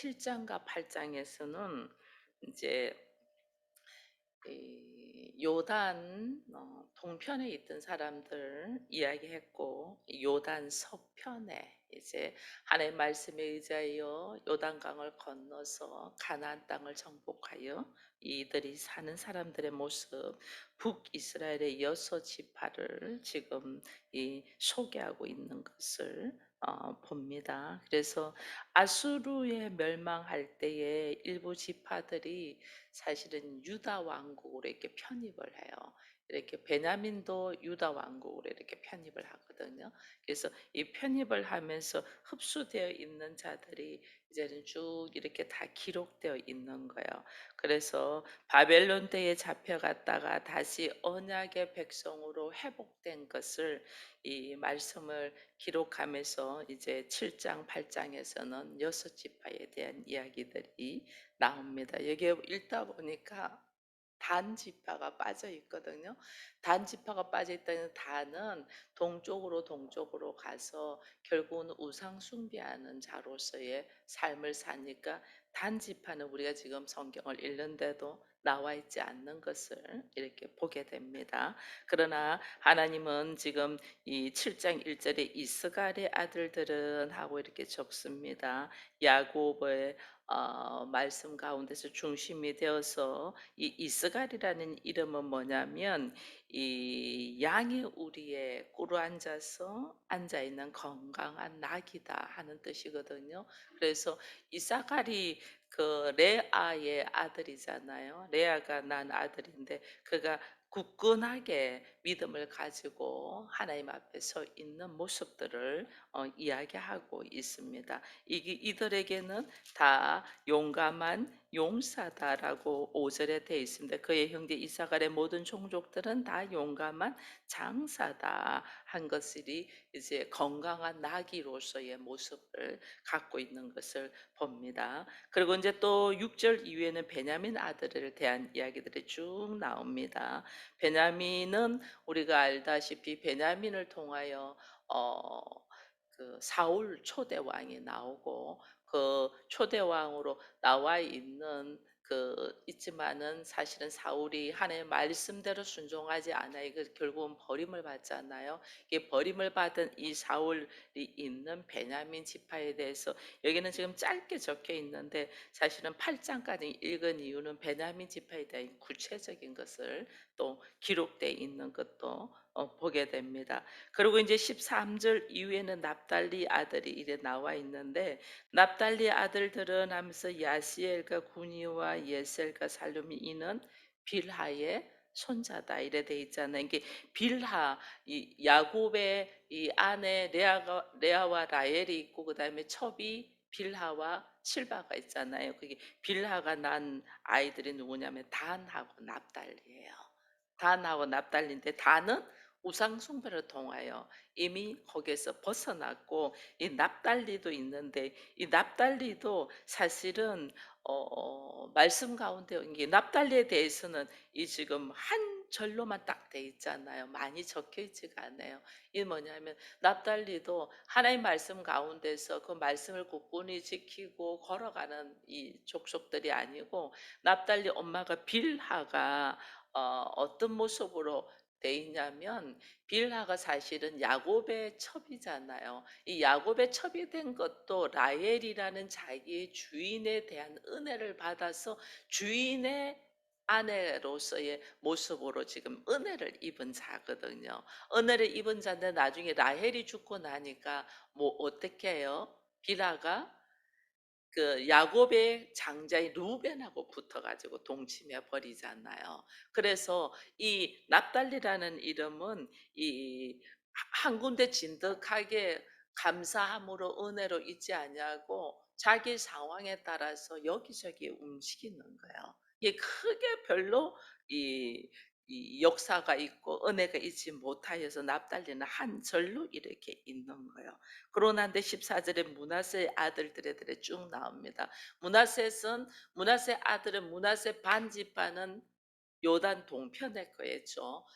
7장과 8장에서는 이제 이 요단 어, 동편에 있던 사람들 이야기했고 요단 서편에 이제 하나님의 말씀에 의지하여 요단강을 건너서 가나안 땅을 정복하여 이들이 사는 사람들의 모습 북이스라엘의 여섯 지파를 지금 이 소개하고 있는 것을 어, 봅니다. 그래서 아수르에 멸망할 때에 일부 지파들이 사실은 유다 왕국으로 이렇게 편입을 해요. 이렇게 베냐민도 유다 왕국으로 이렇게 편입을 하거든요. 그래서 이 편입을 하면서 흡수되어 있는 자들이 이제는 쭉 이렇게 다 기록되어 있는 거예요. 그래서 바벨론 때에 잡혀갔다가 다시 언약의 백성으로 회복된 것을 이 말씀을 기록하면서 이제 7장, 8장에서는 여섯 지파에 대한 이야기들이 나옵니다. 여기에 읽다 보니까 단 지파가 빠져 있거든요. 단 지파가 빠져 있다는 단은 동쪽으로 동쪽으로 가서 결국은 우상 숭배하는 자로서의 삶을 사니까 단 지파는 우리가 지금 성경을 읽는데도 나와 있지 않는 것을 이렇게 보게 됩니다. 그러나 하나님은 지금 이 7장 1절에 이스갈의 아들들은 하고 이렇게 적습니다. 야곱의 어, 말씀 가운데서 중심이 되어서 이 이스갈이라는 이름은 뭐냐면 이 양이 우리의 꿇어 앉아서 앉아 있는 건강한 낙이다 하는 뜻이거든요. 그래서 이사갈이 그 레아의 아들이잖아요. 레아가 난 아들인데 그가 굳건하게 믿음을 가지고 하나님 앞에 서 있는 모습들을 어, 이야기하고 있습니다. 이, 이들에게는 다 용감한 용사다라고 5절에 되어 있습니다. 그의 형제 이사갈의 모든 종족들은 다 용감한 장사다 한 것들이 이제 건강한 나귀로서의 모습을 갖고 있는 것을 봅니다. 그리고 이제 또 6절 이후에는 베냐민 아들을 대한 이야기들이 쭉 나옵니다. 베냐민은 우리가 알다시피 베냐민을 통하여 어, 그 사울 초대 왕이 나오고 그 초대 왕으로 나와 있는 그 있지만은 사실은 사울이 하나님의 말씀대로 순종하지 않아 이거 결국은 버림을 받잖아요. 이게 버림을 받은 이 사울이 있는 베냐민 지파에 대해서 여기는 지금 짧게 적혀 있는데 사실은 8장까지 읽은 이유는 베냐민 지파에 대한 구체적인 것을 또 기록되어 있는 것도 어, 보게 됩니다. 그리고 이제 13절 이후에는 납달리 아들이 이래 나와 있는데 납달리 아들들은 하면서 야시엘과 구니와 예셀과 살룸이 이는 빌하의 손자다 이래 돼 있잖아요. 이게 빌하 이 야곱의 이 아내 레아가 레아와 라헬이 있고 그다음에 첩이 빌하와 실바가 있잖아요. 그게 빌하가 난 아이들이 누구냐면 단하고 납달리예요. 단하고 납달리인데 단은 우상 숭배를 통하여 이미 거기에서 벗어났고 이 납달리도 있는데 이 납달리도 사실은 어, 어, 말씀 가운데 이 납달리에 대해서는 이 지금 한 절로만 딱 돼 있잖아요. 많이 적혀 있지가 않아요. 이 뭐냐면 납달리도 하나님 말씀 가운데서 그 말씀을 굳건히 지키고 걸어가는 이 족속들이 아니고 납달리 엄마가 빌하가 어, 어떤 모습으로 돼 있냐면 빌하가 사실은 야곱의 첩이잖아요. 이 야곱의 첩이 된 것도 라헬이라는 자기의 주인에 대한 은혜를 받아서 주인의 아내로서의 모습으로 지금 은혜를 입은 자거든요. 은혜를 입은 자인데 나중에 라헬이 죽고 나니까 뭐 어떻게 해요? 빌하가 그 야곱의 장자인 루벤하고 붙어가지고 동침해 버리잖아요. 그래서 이 납달리라는 이름은 이 한 군데 진득하게 감사함으로 은혜로 있지 않냐고 자기 상황에 따라서 여기저기 움직이는 거예요. 이게 크게 별로 이, 이 역사가 있고 은혜가 있지 못하여서 납달리는 한 절로 이렇게 있는 거예요. 그러나데 14절에 문하세 아들들에 쭉 나옵니다. 문하셋은 문하세 아들은 문하세 반지파는 요단 동편의 거였죠.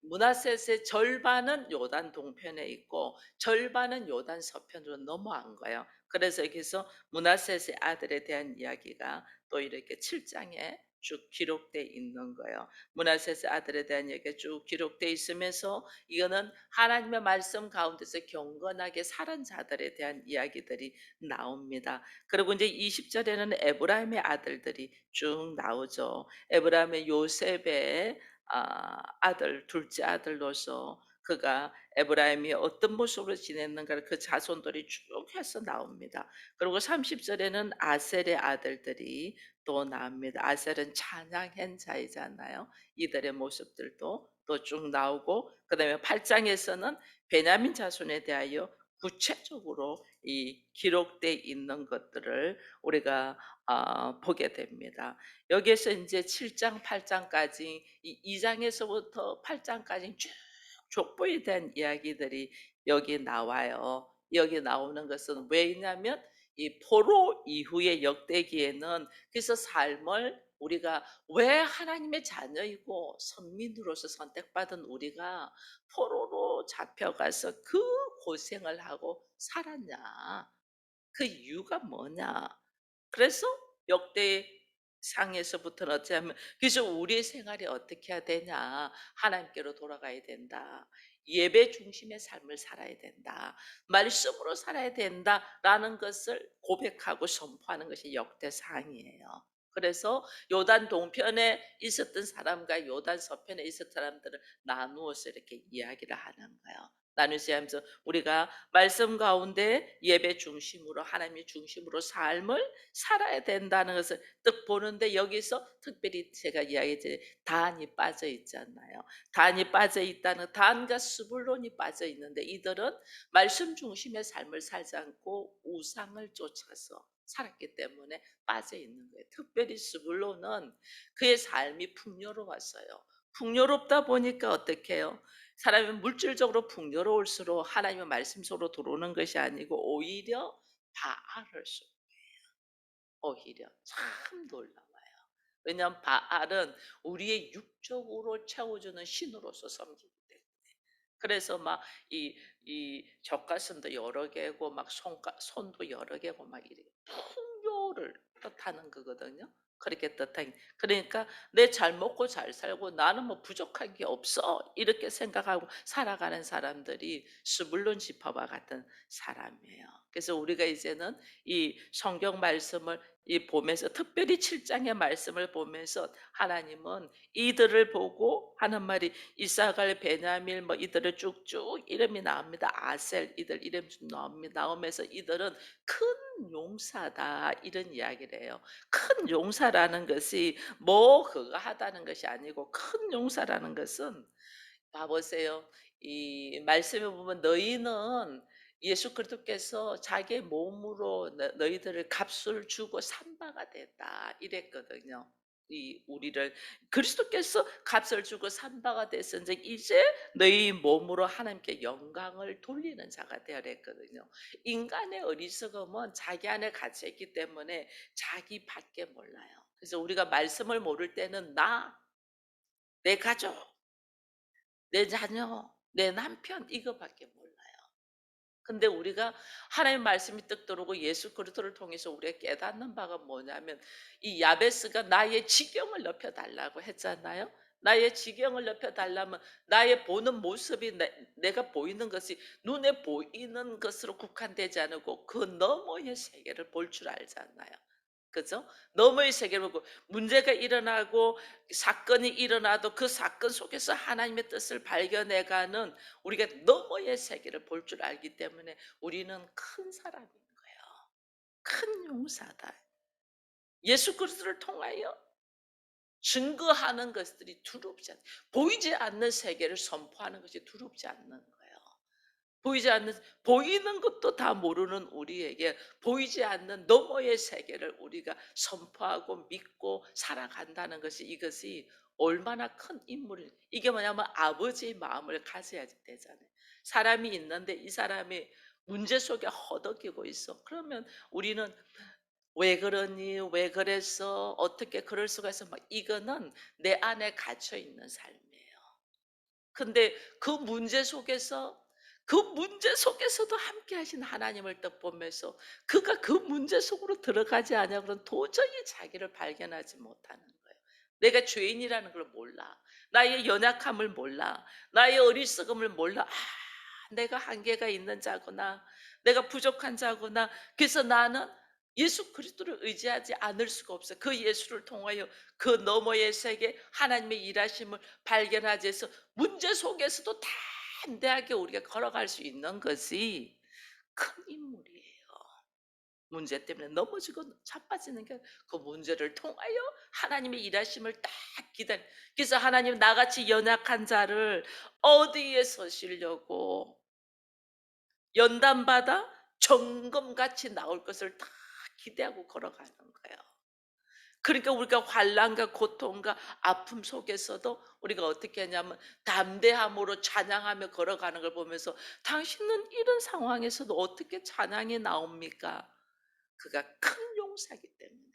문하셋의 절반은 요단 동편에 있고 절반은 요단 서편으로 넘어간 거예요. 그래서 여기서 문하셋의 아들에 대한 이야기가 또 이렇게 7장에 쭉 기록돼 있는 거예요. 문하셋의 아들에 대한 얘기가 쭉 기록돼 있으면서 이거는 하나님의 말씀 가운데서 경건하게 살은 자들에 대한 이야기들이 나옵니다. 그리고 이제 20절에는 에브라임의 아들들이 쭉 나오죠. 에브라임의 요셉의 아, 아들, 둘째 아들로서 그가 에브라임이 어떤 모습으로 지냈는가를 그 자손들이 쭉 해서 나옵니다. 그리고 30절에는 아셀의 아들들이 또 나옵니다. 아셀은 찬양한 자이잖아요. 이들의 모습들도 또 쭉 나오고 그다음에 8장에서는 베냐민 자손에 대하여 구체적으로 이 기록돼 있는 것들을 우리가 어, 보게 됩니다. 여기에서 이제 7장, 8장까지 이 2장에서부터 8장까지 쭉 족보에 대한 이야기들이 여기 나와요. 여기 나오는 것은 왜냐면 이 포로 이후의 역대기에는 그래서 삶을 우리가 왜 하나님의 자녀이고 선민으로서 선택받은 우리가 포로로 잡혀가서 그 고생을 하고 살았냐? 그 이유가 뭐냐? 그래서 역대 상에서부터는 어찌하면 그래서 우리의 생활이 어떻게 해야 되냐? 하나님께로 돌아가야 된다. 예배 중심의 삶을 살아야 된다. 말씀으로 살아야 된다라는 것을 고백하고 선포하는 것이 역대상이에요. 그래서 요단 동편에 있었던 사람과 요단 서편에 있었던 사람들을 나누어서 이렇게 이야기를 하는 거예요. 나누시 하면서 우리가 말씀 가운데 예배 중심으로 하나님의 중심으로 삶을 살아야 된다는 것을 뜻 보는데 여기서 특별히 제가 이야기했듯이 단이 빠져 있잖아요. 단이 빠져 있다는 단과 스불론이 빠져 있는데 이들은 말씀 중심의 삶을 살지 않고 우상을 쫓아서 살았기 때문에 빠져 있는 거예요. 특별히 스불론은 그의 삶이 풍요로웠어요. 풍요롭다 보니까 어떻게 해요? 사람이 물질적으로 풍요로울수록 하나님의 말씀 속으로 들어오는 것이 아니고 오히려 바알을 쏘 오히려 참 놀라워요. 왜냐하면 바알은 우리의 육적으로 채워주는 신으로서 섬기기 때문에. 그래서 막 이이 젖가슴도 여러 개고 막 손가, 손도 여러 개고 막 이렇게 풍요를 뜻하는 거거든요. 그렇게 뜻한 그러니까 내 잘 먹고 잘 살고 나는 뭐 부족한 게 없어 이렇게 생각하고 살아가는 사람들이 스불론 지파와 같은 사람이에요. 그래서 우리가 이제는 이 성경 말씀을 이 보면서 특별히 7장의 말씀을 보면서 하나님은 이들을 보고 하는 말이 이사갈 베냐밀 뭐 이들을 쭉쭉 이름이 나옵니다. 아셀 이들 이름 좀 나옵니다. 나오면서 이들은 큰 용사다 이런 이야기를 해요. 큰 용사라는 것이 뭐 그거 하다는 것이 아니고 큰 용사라는 것은 봐보세요. 이 말씀에 보면 너희는 예수 그리스도께서 자기의 몸으로 너, 너희들을 값을 주고 산 바가 됐다 이랬거든요. 이 우리를 그리스도께서 값을 주고 산 바가 됐은즉 이제 너희 몸으로 하나님께 영광을 돌리는 자가 되어랬거든요. 인간의 어리석음은 자기 안에 갇혀 있기 때문에 자기밖에 몰라요. 그래서 우리가 말씀을 모를 때는 나, 내 가족, 내 자녀, 내 남편 이거밖에 몰라요. 근데 우리가 하나님 말씀이 뜻 들어오고 예수 그리스도를 통해서 우리가 깨닫는 바가 뭐냐면 이 야베스가 나의 지경을 넓혀 달라고 했잖아요. 나의 지경을 넓혀 달라면 나의 보는 모습이 내, 가 보이는 것이 눈에 보이는 것으로 국한되지 않고 그 너머의 세계를 볼 줄 알잖아요. 그죠? 너머의 세계를 보고 문제가 일어나고 사건이 일어나도 그 사건 속에서 하나님의 뜻을 발견해가는 우리가 너머의 세계를 볼 줄 알기 때문에 우리는 큰 사람인 거예요. 큰 용사다. 예수 그리스도를 통하여 증거하는 것들이 두렵지 않, 보이지 않는 세계를 선포하는 것이 두렵지 않는. 보이지 않는 보이는 것도 다 모르는 우리에게 보이지 않는 너머의 세계를 우리가 선포하고 믿고 살아간다는 것이 이것이 얼마나 큰 인물이 이게 뭐냐면 아버지의 마음을 가져야 되잖아요. 사람이 있는데 이 사람이 문제 속에 허덕이고 있어. 그러면 우리는 왜 그러니? 왜 그랬어? 어떻게 그럴 수가 있어? 막 이거는 내 안에 갇혀 있는 삶이에요. 근데 그 문제 속에서 그 문제 속에서도 함께 하신 하나님을 딱 보면서 그가 그 문제 속으로 들어가지 않냐 그런 도저히 자기를 발견하지 못하는 거예요. 내가 죄인이라는 걸 몰라. 나의 연약함을 몰라. 나의 어리석음을 몰라. 아, 내가 한계가 있는 자구나. 내가 부족한 자구나. 그래서 나는 예수 그리스도를 의지하지 않을 수가 없어. 그 예수를 통하여 그 너머의 세계 하나님의 일하심을 발견하지 해서 문제 속에서도 담대하게 우리가 걸어갈 수 있는 것이 큰 인물이에요. 문제 때문에 넘어지고 자빠지는 게 그 문제를 통하여 하나님의 일하심을 딱 기다려. 그래서 하나님 나같이 연약한 자를 어디에 서시려고 연단받아 정금같이 나올 것을 다 기대하고 걸어가는 거예요. 그러니까 우리가 환란과 고통과 아픔 속에서도 우리가 어떻게 하냐면 담대함으로 찬양하며 걸어가는 걸 보면서 당신은 이런 상황에서도 어떻게 찬양이 나옵니까? 그가 큰 용사기 때문에.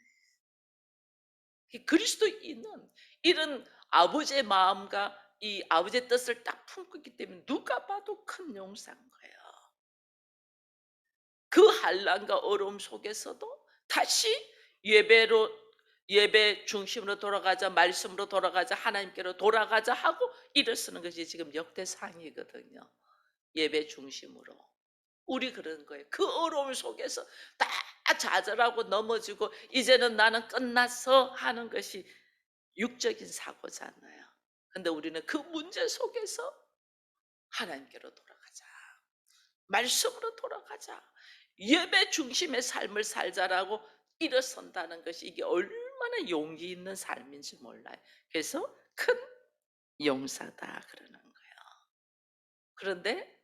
이 그리스도인은 이런 아버지의 마음과 이 아버지의 뜻을 딱 품고 있기 때문에 누가 봐도 큰 용사인 거예요. 그 한란과 어려움 속에서도 다시 예배로 예배 중심으로 돌아가자 말씀으로 돌아가자 하나님께로 돌아가자 하고 일어서는 것이 지금 역대상이거든요. 예배 중심으로 우리 그런 거예요. 그 어려움 속에서 다 좌절하고 넘어지고 이제는 나는 끝났어 하는 것이 육적인 사고잖아요. 근데 우리는 그 문제 속에서 하나님께로 돌아가자. 말씀으로 돌아가자. 예배 중심의 삶을 살자라고 일어선다는 것이 이게 얼마나 용기 있는 삶인지 몰라요. 그래서 큰 용사다 그러는 거예요. 그런데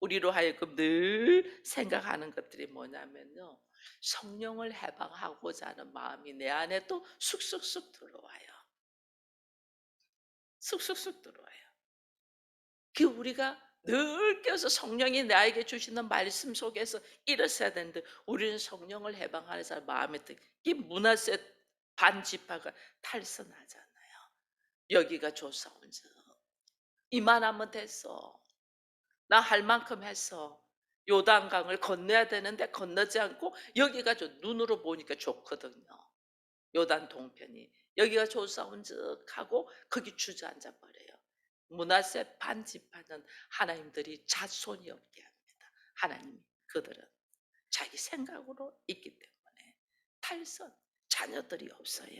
우리로 하여금 늘 생각하는 것들이 뭐냐면요. 성령을 해방하고자 하는 마음이 내 안에 또 쑥쑥쑥 들어와요. 쑥쑥쑥 들어와요. 그 우리가 늘 깨어서 성령이 나에게 주시는 말씀 속에서 일어서야 되는데 우리는 성령을 해방하는 사람 마음에 든이 문화세 반지파가 탈선하잖아요. 여기가 조사온즉 이만하면 됐어. 나 할 만큼 했어. 요단강을 건너야 되는데 건너지 않고 여기가 저 눈으로 보니까 좋거든요. 요단 동편이 여기가 조사온즉 하고 거기 주저앉아 버려요. 문하세 반집하는 하나님들이 자손이 없게 합니다. 하나님 그들은 자기 생각으로 있기 때문에 탈선 자녀들이 없어요.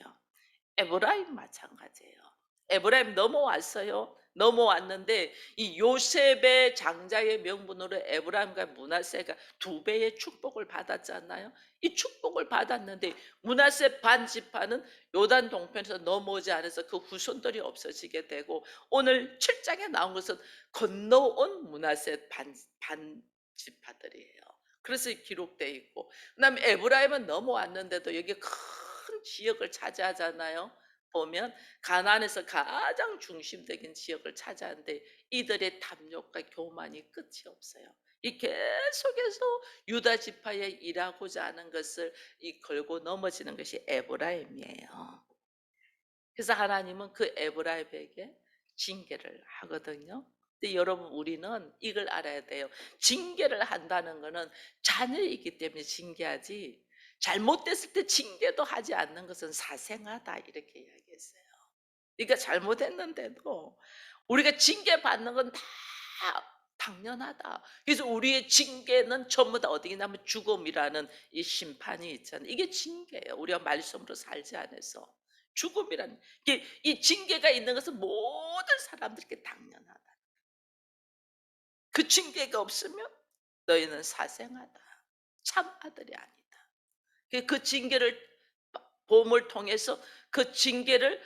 에브라임 마찬가지예요. 에브라임 넘어왔어요. 넘어왔는데 이 요셉의 장자의 명분으로 에브라임과 문하세가 두 배의 축복을 받았잖아요. 이 축복을 받았는데 문하세 반 지파는 요단 동편에서 넘어오지 않아서 그 후손들이 없어지게 되고 오늘 7장에 나온 것은 건너온 문하세 반, 반 지파들이에요. 그래서 기록되어 있고 그다음에 에브라임은 넘어왔는데도 여기 큰 지역을 차지하잖아요. 보면 가나안에서 가장 중심적인 지역을 차지하는데 이들의 탐욕과 교만이 끝이 없어요. 이 계속해서 유다 지파에 일하고자 하는 것을 이 걸고 넘어지는 것이 에브라임이에요. 그래서 하나님은 그 에브라임에게 징계를 하거든요. 근데 여러분 우리는 이걸 알아야 돼요. 징계를 한다는 것은 자녀이기 때문에 징계하지 잘못됐을 때 징계도 하지 않는 것은 사생하다 이렇게 이야기했어요. 그러니까 잘못했는데도 우리가 징계 받는 건 다 당연하다. 그래서 우리의 징계는 전부 다 어디냐면 죽음이라는 이 심판이 있잖아요. 이게 징계예요. 우리가 말씀으로 살지 않아서 죽음이라는 이 징계가 있는 것은 모든 사람들에게 당연하다. 그 징계가 없으면 너희는 사생하다. 참 아들이 아니다. 그, 그 징계를 보험을 통해서 그 징계를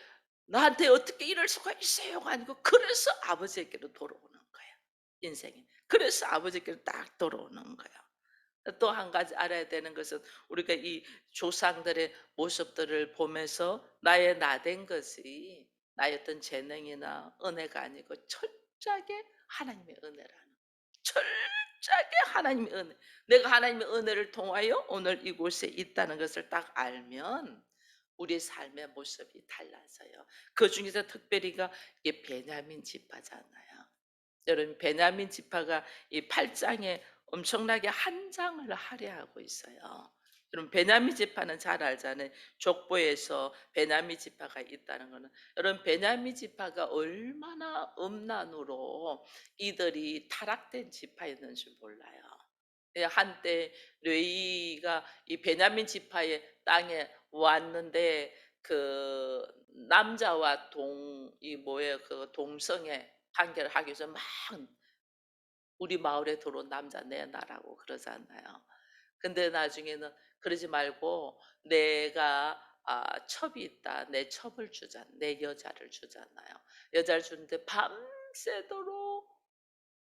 나한테 어떻게 이럴 수가 있어요? 아니고 그래서 아버지에게로 돌아오는 거야. 인생이. 그래서 아버지께로 딱 돌아오는 거야. 또 한 가지 알아야 되는 것은 우리가 이 조상들의 모습들을 보면서 나의 나된 것이 나의 어떤 재능이나 은혜가 아니고 철저하게 하나님의 은혜라는 철 철저하게 하나님의 은혜, 내가 하나님의 은혜를 통하여 오늘 이곳에 있다는 것을 딱 알면 우리 삶의 모습이 달라져요. 그 중에서 특별히가 이게 베냐민 지파잖아요. 여러분 베냐민 지파가 이 8장에 엄청나게 한 장을 할애하고 있어요. 여러분 베냐민 지파는 잘 알잖아요. 족보에서 베냐민 지파가 있다는 거는 여러분 베냐민 지파가 얼마나 음란으로 이들이 타락된 지파였는 줄 몰라요. 예, 한때 레이가 이 베냐민 지파의 땅에 왔는데 그 남자와 동 이 뭐예요 그 동성애 관계를 하기 위해서 막 우리 마을에 들어온 남자 내놔라고 그러잖아요. 근데 나중에는 그러지 말고 내가 아, 첩이 있다. 내 첩을 주자. 내 여자를 주잖아요. 여자를 주는데 밤새도록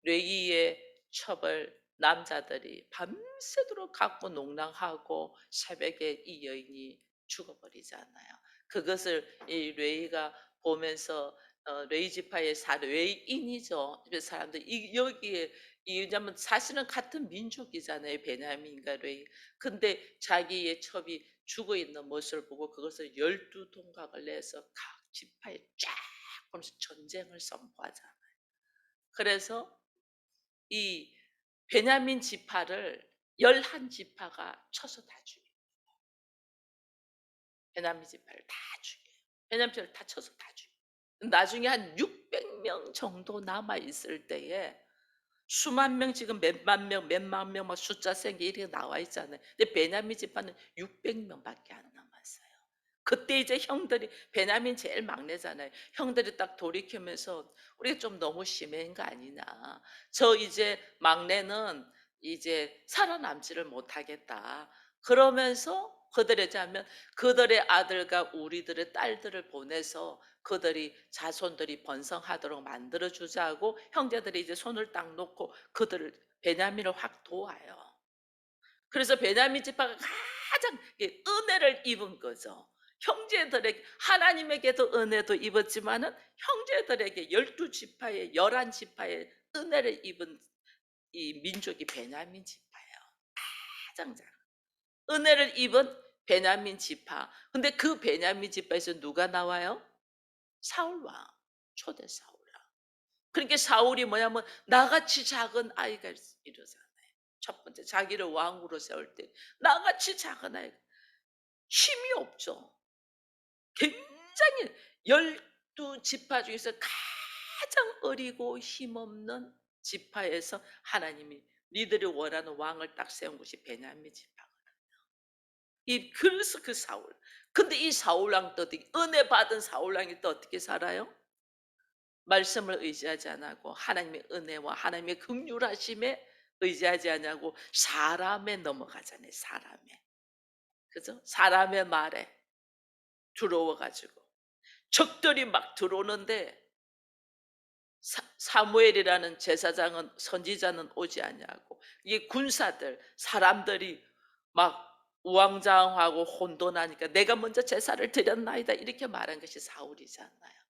뇌기의 첩을 남자들이 밤새도록 갖고 농락하고 새벽에 이 여인이 죽어버리잖아요. 그것을 이 레이가 보면서 어, 레이 지파의 사 레이인이죠. 그 사람들 이 여기에 이 왜냐면 사실은 같은 민족이잖아요. 베냐민과 레이. 근데 자기의 첩이 죽어 있는 모습을 보고 그것을 열두 동각을 내서 각 지파에 쫙 보면서 전쟁을 선포하잖아요. 그래서 이 베냐민 지파를 열한 지파가 쳐서 다 죽여요. 베냐민 지파를 다 죽여요. 베냐민 지파를 다 쳐서 다 죽여요. 나중에 한 600명 정도 남아 있을 때에 수만 명 지금 몇만 명, 몇만 명 막 숫자 센게 이렇게 나와 있잖아요. 근데 베냐민 지파는 600명밖에 안 남았어요. 그때 이제 형들이 베냐민 제일 막내잖아요. 형들이 딱 돌이키면서 우리가 좀 너무 심한 거 아니냐. 저 이제 막내는 이제 살아남지를 못하겠다. 그러면서 그들의 자면 그들의 아들과 우리들의 딸들을 보내서 그들이 자손들이 번성하도록 만들어 주자고 형제들이 이제 손을 딱 놓고 그들을 베냐민을 확 도와요. 그래서 베냐민 지파가 가장 이 은혜를 입은 거죠. 형제들에게 하나님에게도 은혜도 입었지만은 형제들에게 열두 지파의 열한 지파의 은혜를 입은 이 민족이 베냐민 지파예요. 가장 잘 은혜를 입은 베냐민 지파. 근데 그 베냐민 지파에서 누가 나와요? 사울 왕, 초대 사울 왕. 그러니까 사울이 뭐냐면 나같이 작은 아이가 이러잖아요. 첫 번째 자기를 왕으로 세울 때 나같이 작은 아이 힘이 없죠. 굉장히 열두 지파 중에서 가장 어리고 힘없는 지파에서 하나님이 니들이 원하는 왕을 딱 세운 것이 베냐민 지파거든요. 이 그래서 그 사울. 근데 이 사울 왕도 어떻게 은혜 받은 사울 왕이 또 어떻게 살아요? 말씀을 의지하지 않고 하나님의 은혜와 하나님의 긍휼하심에 의지하지 않냐고 사람에 넘어가잖아요. 사람에. 그죠? 사람의 말에 들어워 가지고 적들이 막 들어오는데 사, 사무엘이라는 제사장은 선지자는 오지 않냐고 이게 군사들 사람들이 막 우왕좌왕하고 혼돈하니까 내가 먼저 제사를 드렸나이다 이렇게 말한 것이 사울이잖아요.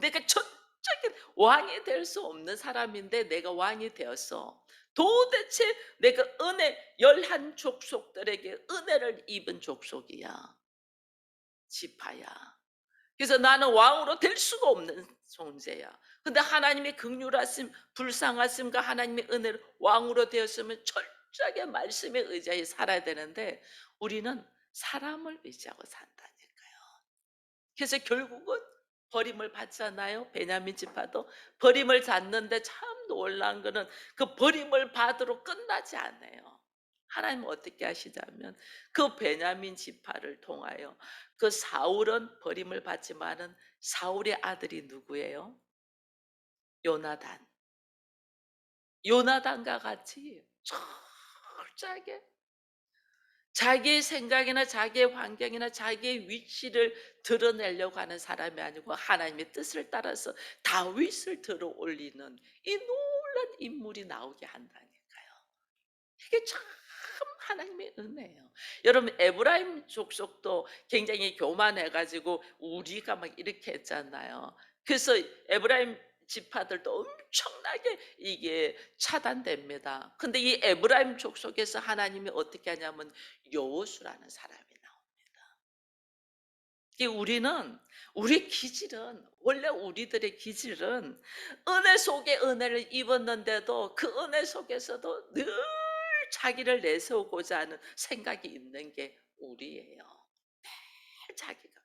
내가 전적인 왕이 될 수 없는 사람인데 내가 왕이 되었어. 도대체 내가 은혜 열한 족속들에게 은혜를 입은 족속이야. 지파야. 그래서 나는 왕으로 될 수가 없는 존재야. 근데 하나님의 극률하심, 불쌍하심과 하나님의 은혜를 왕으로 되었으면 철저하게 말씀에 의지하여 살아야 되는데 우리는 사람을 의지하고 산다니까요. 그래서 결국은 버림을 받잖아요. 베냐민 지파도 버림을 받는데 참 놀란 거는 그 버림을 받으러 끝나지 않아요. 하나님은 어떻게 하시자면 그 베냐민 지파를 통하여 그 사울은 버림을 받지만은 사울의 아들이 누구예요? 요나단. 요나단과 같이 철저하게 자기의 생각이나 자기의 환경이나 자기의 위치를 드러내려고 하는 사람이 아니고 하나님의 뜻을 따라서 다윗을 들어 올리는 이 놀란 인물이 나오게 한다니까요. 이게 참 하나님의 은혜예요. 여러분 에브라임 족속도 굉장히 교만해가지고 우리가 막 이렇게 했잖아요. 그래서 에브라임 지파들도 엄청나게 이게 차단됩니다. 근데 이 에브라임 족속에서 하나님이 어떻게 하냐면 여호수라는 사람이 나옵니다. 이 우리는 우리 기질은 원래 우리들의 기질은 은혜 속에 은혜를 입었는데도 그 은혜 속에서도 늘 자기를 내세우고자 하는 생각이 있는 게 우리예요. 늘 자기가.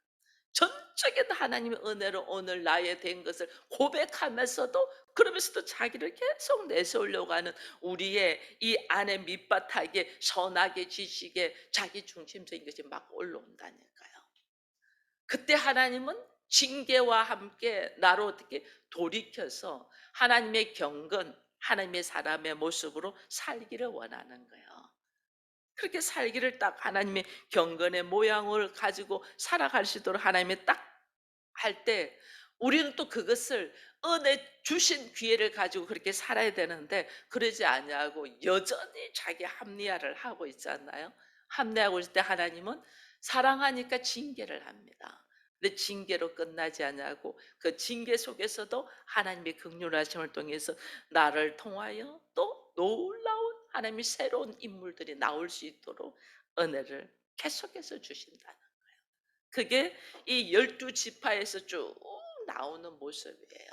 전 적인 하나님의 은혜로 오늘 나의 된 것을 고백하면서도 그러면서도 자기를 계속 내세우려고 하는 우리의 이 안에 밑바닥에 선하게 지식에 자기 중심적인 것이 막 올라온다니까요. 그때 하나님은 징계와 함께 나를 어떻게 돌이켜서 하나님의 경건, 하나님의 사람의 모습으로 살기를 원하는 거예요. 그렇게 살기를 딱 하나님의 경건의 모양을 가지고 살아갈 수 있도록 하나님이 딱할 때 우리는 또 그것을 은혜 주신 기회를 가지고 그렇게 살아야 되는데 그러지 아니하고 여전히 자기 합리화를 하고 있잖아요. 합리하고 있을 때 하나님은 사랑하니까 징계를 합니다. 근데 징계로 끝나지 아니하고 그 징계 속에서도 하나님의 극률하심을 통해서 나를 통하여 또 놀라운 하나님의 새로운 인물들이 나올 수 있도록 은혜를 계속해서 주신다는 거예요. 그게 이 열두 지파에서 쭉 나오는 모습이에요.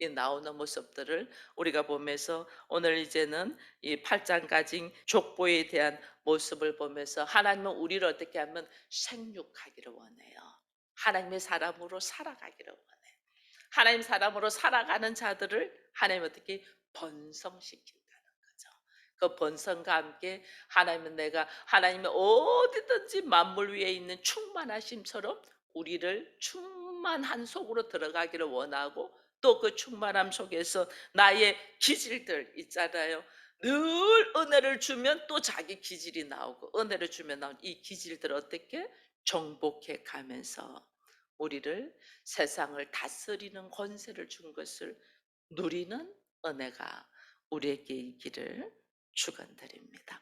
이 나오는 모습들을 우리가 보면서 오늘 이제는 이 8장 가진 족보에 대한 모습을 보면서 하나님은 우리를 어떻게 하면 생육하기를 원해요. 하나님의 사람으로 살아가기를 원해요. 하나님 사람으로 살아가는 자들을 하나님 어떻게 번성시킨다는 거죠. 그 번성과 함께 하나님은 내가 하나님의 어디든지 만물 위에 있는 충만하심처럼 우리를 충만한 속으로 들어가기를 원하고 또 그 충만함 속에서 나의 기질들 있잖아요. 늘 은혜를 주면 또 자기 기질이 나오고 은혜를 주면 나온 이 기질들 어떻게 정복해 가면서 우리를 세상을 다스리는 권세를 준 것을 누리는 은혜가 우리에게 있기를 축원드립니다.